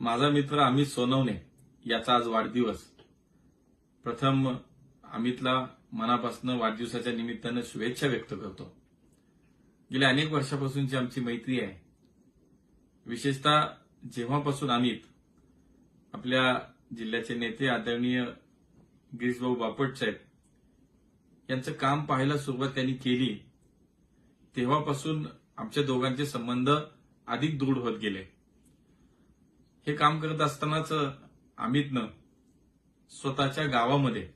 माझा मित्र अमित सोनवणे याचा आज वाढदिवस. प्रथम अमितला मनापासून वाढदिवसाच्या निमित्तानं शुभेच्छा व्यक्त करतो. गेल्या अनेक वर्षापासूनची आमची मैत्री आहे. विशेषतः जेव्हापासून अमित आपल्या जिल्ह्याचे नेते आदरणीय गिरीशभाऊ बापट साहेब यांचं काम पाहायला सुरुवात त्यांनी केली तेव्हापासून आमच्या दोघांचे संबंध अधिक दृढ होत गेले. हे काम करत असतानाच अमितनं स्वतःच्या गावामध्ये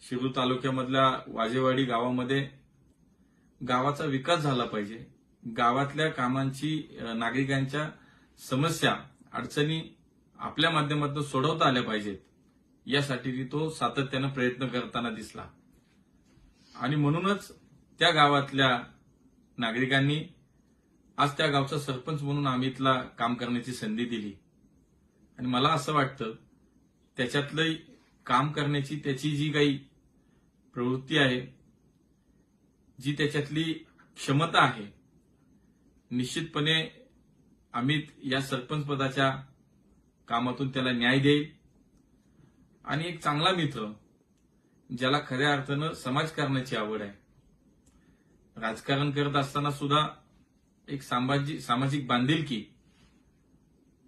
शिरूर तालुक्यामधल्या वाजेवाडी गावामध्ये गावाचा विकास झाला पाहिजे. गावातल्या कामांची नागरिकांच्या समस्या अडचणी आपल्या माध्यमातून सोडवता आल्या पाहिजेत. यासाठी तो सातत्यानं प्रयत्न करताना दिसला. आणि म्हणूनच त्या गावातल्या नागरिकांनी आज त्या गावचा सरपंच म्हणून अमितला काम करण्याची संधी दिली. आणि मला असं वाटतं त्याच्यातलं काम करण्याची त्याची जी काही प्रवृत्ती आहे जी त्याच्यातली क्षमता आहे निश्चितपणे अमित या सरपंच पदाच्या कामातून त्याला न्याय देईल. आणि एक चांगला मित्र ज्याला खऱ्या अर्थानं समाजकारणाची आवड आहे. राजकारण करत असताना सुद्धा एक सामाजिक सामाजिक बांधिलकी